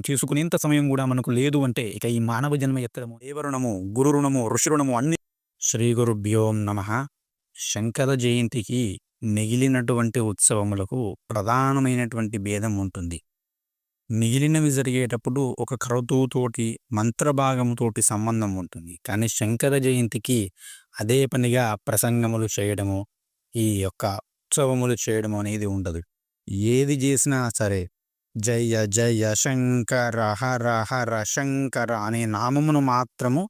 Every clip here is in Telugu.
చేసుకునేంత సమయం కూడా మనకు లేదు అంటే ఇక ఈ మానవ జన్మ ఎత్తడము దేవరుణము గురు రుణము ఋషి రుణము అన్ని శ్రీ గురుభ్యోం నమ. శంకర జయంతికి మిగిలినటువంటి ఉత్సవములకు ప్రధానమైనటువంటి భేదం ఉంటుంది. మిగిలినవి జరిగేటప్పుడు ఒక క్రతువుతోటి మంత్రభాగముతోటి సంబంధం ఉంటుంది. కానీ శంకర జయంతికి అదే పనిగా ప్రసంగములు చేయడము ఈ యొక్క ఉత్సవములు చేయడం అనేది ఉండదు. ఏది చేసినా సరే జయ జయ శంకర హర హర శంకర అనే నామమును మాత్రము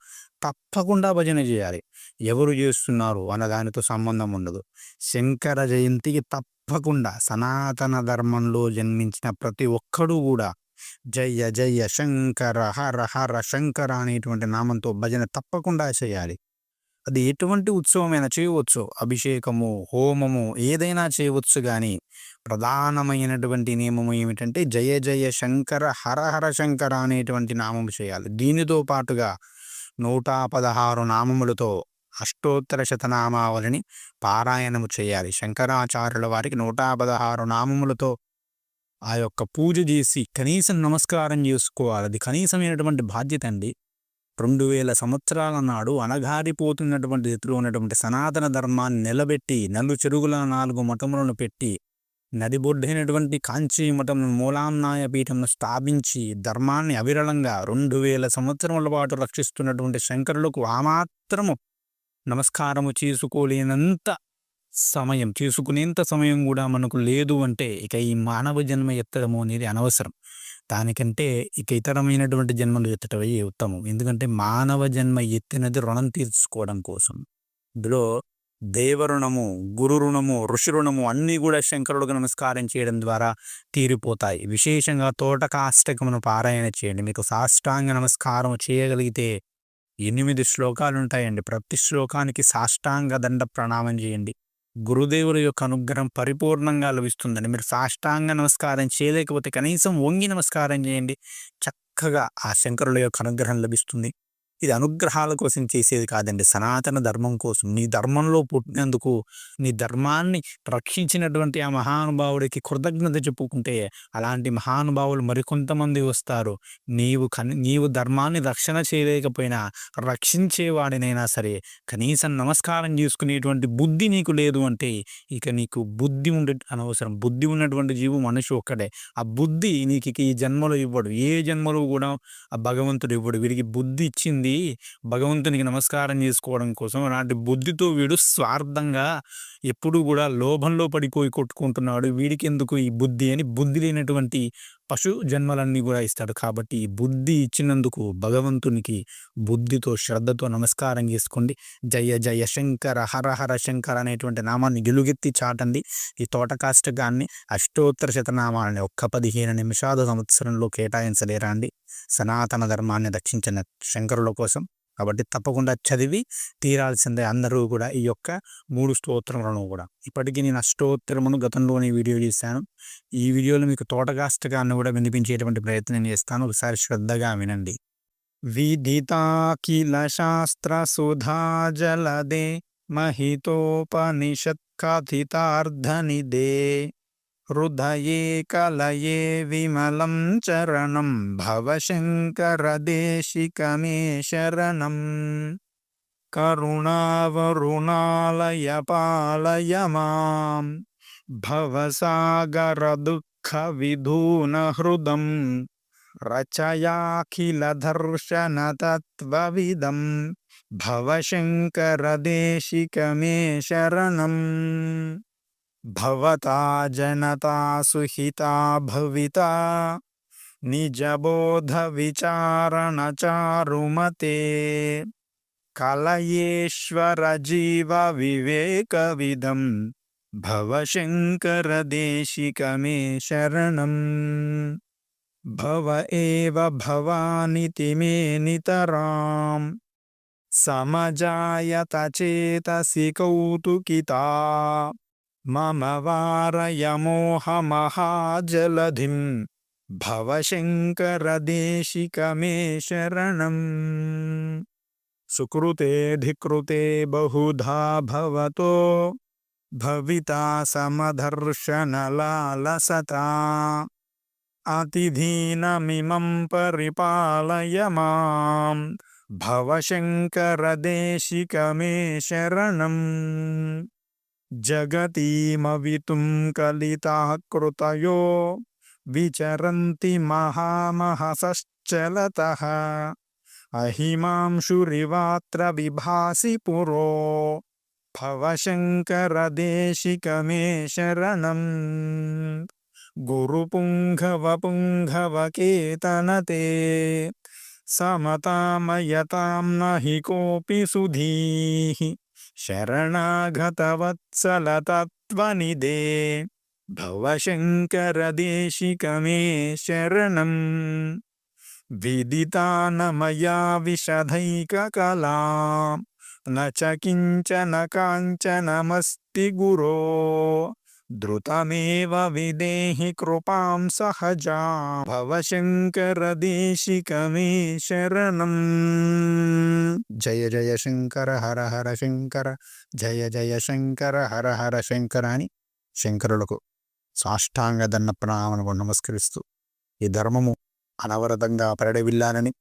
తప్పకుండా భజన చేయాలి. ఎవరు చేస్తున్నారు అన్న దానితో సంబంధం ఉండదు. శంకర జయంతికి తప్పకుండా సనాతన ధర్మంలో జన్మించిన ప్రతి ఒక్కడు కూడా జయ జయ శంకర హర హర శంకర అనేటువంటి నామంతో భజన తప్పకుండా చేయాలి. అది ఎటువంటి ఉత్సవమైనా చేయవచ్చు. అభిషేకము హోమము ఏదైనా చేయవచ్చు కానీ ప్రధానమైనటువంటి నియమము ఏమిటంటే జయ జయ శంకర హర హర శంకర అనేటువంటి నామము చేయాలి. దీనితో పాటుగా నూట పదహారు నామములతో అష్టోత్తర శతనామావళిని పారాయణము చేయాలి. శంకరాచార్యుల వారికి నూట పదహారు నామములతో ఆ యొక్క పూజ చేసి కనీసం నమస్కారం చేసుకోవాలి. అది కనీసమైనటువంటి బాధ్యత అండి. రెండు వేల సంవత్సరాల నాడు అణగారిపోతున్నటువంటి స్థితిలో ఉన్నటువంటి సనాతన ధర్మాన్ని నిలబెట్టి నలు చెరుగుల నాలుగు మఠములను పెట్టి నదిబొడ్డైనటువంటి కాంచీ మఠం మూలాన్నాయ పీఠంను స్థాపించి ధర్మాన్ని అవిరళంగా రెండు వేల సంవత్సరముల పాటు రక్షిస్తున్నటువంటి శంకరులకు ఆ మాత్రము నమస్కారము చేసుకోలేనంత సమయం చేసుకునేంత సమయం కూడా మనకు లేదు అంటే ఇక ఈ మానవ జన్మ ఎత్తడము అనేది అనవసరం. దానికంటే ఇక ఇతరమైనటువంటి జన్మలు ఎత్తటమే ఉత్తమం. ఎందుకంటే మానవ జన్మ ఎత్తినది రుణం తీర్చుకోవడం కోసం. ఇందులో దేవరుణము గురు రుణము ఋషి రుణము అన్నీ కూడా శంకరుడికి నమస్కారం చేయడం ద్వారా తీరిపోతాయి. విశేషంగా తోటకాష్టకమును పారాయణ చేయండి. మీకు సాష్టాంగ నమస్కారం చేయగలిగితే ఎనిమిది శ్లోకాలు ఉంటాయండి ప్రతి శ్లోకానికి సాష్టాంగ దండ ప్రణామం చేయండి. గురుదేవుల యొక్క అనుగ్రహం పరిపూర్ణంగా లభిస్తుందని మీరు సాష్టాంగ నమస్కారం చేయలేకపోతే కనీసం వంగి నమస్కారం చేయండి. చక్కగా ఆ శంకరుల యొక్క అనుగ్రహం లభిస్తుంది. ఇది అనుగ్రహాల కోసం చేసేది కాదండి. సనాతన ధర్మం కోసం. నీ ధర్మంలో పుట్టినందుకు నీ ధర్మాన్ని రక్షించినటువంటి ఆ మహానుభావుడికి కృతజ్ఞత చెప్పుకుంటే అలాంటి మహానుభావులు మరికొంతమంది వస్తారు. నీవు కని నీవు ధర్మాన్ని రక్షణ చేయలేకపోయినా రక్షించేవాడినైనా సరే కనీసం నమస్కారం చేసుకునేటువంటి బుద్ధి నీకు లేదు అంటే ఇక నీకు బుద్ధి ఉండే అనవసరం బుద్ధి ఉన్నటువంటి జీవు మనిషి ఒక్కడే. ఆ బుద్ధి నీకు ఈ జన్మలో ఇవ్వడు. ఏ జన్మలో కూడా ఆ భగవంతుడు ఇవ్వడు. వీడికి బుద్ధి ఇచ్చింది భగవంతునికి నమస్కారం చేసుకోవడం కోసం అలాంటి బుద్ధితో వీడు స్వార్థంగా ఎప్పుడూ కూడా లోభంలో పడిపోయి కొట్టుకుంటున్నాడు. వీడికి ఎందుకు ఈ బుద్ధి అని బుద్ధి లేనటువంటి పశు జన్మలన్నీ కూడా ఇస్తాడు. కాబట్టి ఈ బుద్ధి ఇచ్చినందుకు భగవంతునికి బుద్ధితో శ్రద్ధతో నమస్కారం చేసుకోండి. జయ జయ శంకర హర హర శంకర అనేటువంటి నామాన్ని గెలుగెత్తి చాటండి. ఈ తోటకాష్టకాన్ని అష్టోత్తర శతనామాలని ఒక్క పదిహేను నిమిషాల సంవత్సరంలో కేటాయించలేరా అండి? సనాతన ధర్మాన్ని రక్షించిన శంకరుల కోసం. కాబట్టి తప్పకుండా చదివి తీరాల్సిందే అందరూ కూడా ఈ యొక్క మూడు స్తోత్రములను కూడా. ఇప్పటికీ నేను అష్టోత్తరమును గతంలోనే వీడియో చేశాను. ఈ వీడియోలో మీకు తోటగాష్టకాన్ని కూడా వినిపించేటువంటి ప్రయత్నం చేస్తాను. ఒకసారి శ్రద్ధగా వినండి. విదితాకిల శాస్త్ర సుధా జలదే మహితోపనిషత్ కథితార్థనిదే हृदये कलए विमल चरणं भवशङ्करदेशिकमे शरणम् करुणावरुणालय पालय माँ भवसागरदुःखविधूनहृदं रचयाखिलदर्शनतत्त्वविदं भवशङ्करदेशिकमे शरण భవతా జనతా సుహితా భవితా నిజబోధ విచారణ చారుమతే కలయేశ్వర జీవ వివేక విధం భవశంకర దేశిక మే శరణం భవ ఏవ భవానితి మే నితరాం సమజాయత చేతసి కౌతుకితా मम वारयमोहमहाजलधिं भवशङ्करदेशिकमे शरणम् सुकृतेऽधिकृते बहुधा भवतो भविता समदर्शनलालसता। अतिधीनमिमं परिपालय माँ भवशङ्करदेशिकमे शरणम् जगतीमवितुं कलिता कृतयो। विचरन्ति महामहसश्चलतः। अहिमांशुरिवात्र विभासी पुरो। भवशङ्करदेशिकमे शरणम् गुरुपुङ्घवपुङ्घवकेतनते समतामयतां न हि कोऽपि सुधीः। శరణాగతవత్సలతత్వనిదే భవశంకరదేశికమే శరణం విదితానమయా విశధైకకలా न च किञ्चन काञ्चनमस्ति गुरो द्रुतमेव विदेहि कृपां सहजा भवशङ्करदेशिकमे शरणम् జయ జయ శంకర హర హర శంకర జయ జయ శంకర హర హర శంకర అని శంకరులకు సాష్టాంగ దండ ప్రణామనకు నమస్కరిస్తూ ఈ ధర్మము అనవరతంగా పరిడవిల్లానని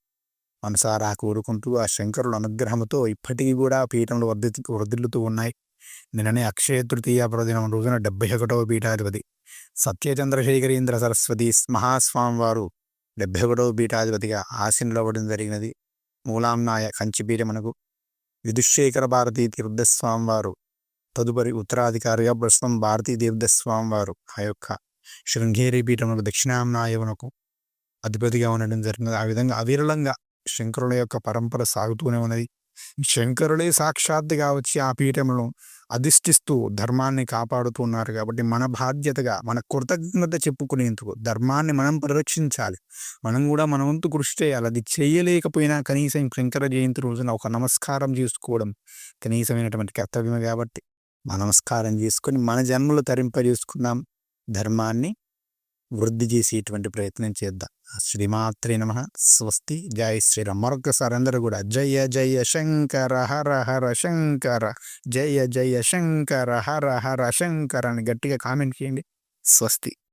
మనసారా కోరుకుంటూ ఆ శంకరుల అనుగ్రహంతో ఇప్పటికీ కూడా పీఠంలో వర్ధి వర్ధిల్లుతూ ఉన్నాయి నిన్ననే అక్షయ తృతీయ పర్వదినం రోజున డెబ్బై ఒకటవ పీఠాధిపతి సత్యచంద్రశేఖరీంద్ర సరస్వతి మహాస్వామి వారు డెబ్బై ఒకటవ పీఠాధిపతిగా ఆశీనులవ్వడం జరిగినది. మూలాంనాయ కంచిపీఠమునకు విదుశేఖర భారతీ తీర్థస్వామి వారు తదుపరి ఉత్తరాధికారిగా ప్రస్తుతం భారతీ తీర్థస్వామి వారు ఆ యొక్క శృంగేరి పీఠమునకు దక్షిణాంనాయమునకు అధిపతిగా ఉండడం జరిగినది. ఆ విధంగా అవిరళంగా శంకరుల యొక్క పరంపర సాగుతూనే ఉన్నది. శంకరులే సాక్షాత్తుగా వచ్చి ఆ పీఠంలో అధిష్ఠిస్తూ ధర్మాన్ని కాపాడుతున్నారు కాబట్టి మన బాధ్యతగా మన కృతజ్ఞత చెప్పుకునేందుకు ధర్మాన్ని మనం పరిరక్షించాలి. మనం కూడా మన వంతు కృషి చేయాలి. అది చేయలేకపోయినా కనీసం శంకర జయంతి రోజున ఒక నమస్కారం చేసుకోవడం కనీసమైనటువంటి కర్తవ్యమే కాబట్టి మన నమస్కారం చేసుకొని మన జన్మలు తరింపజేసుకుందాం. ధర్మాన్ని వృద్ధి చేసేటువంటి ప్రయత్నం చేద్దాం. శ్రీమాత్రి నమ. స్వస్తి. జై శ్రీరామ్. మరొకసారి అందరూ కూడా జయ జయ శంకర హర హర శంకర. జయ జయ శంకర హర హర శంకర అని గట్టిగా కామెంట్ చేయండి. స్వస్తి.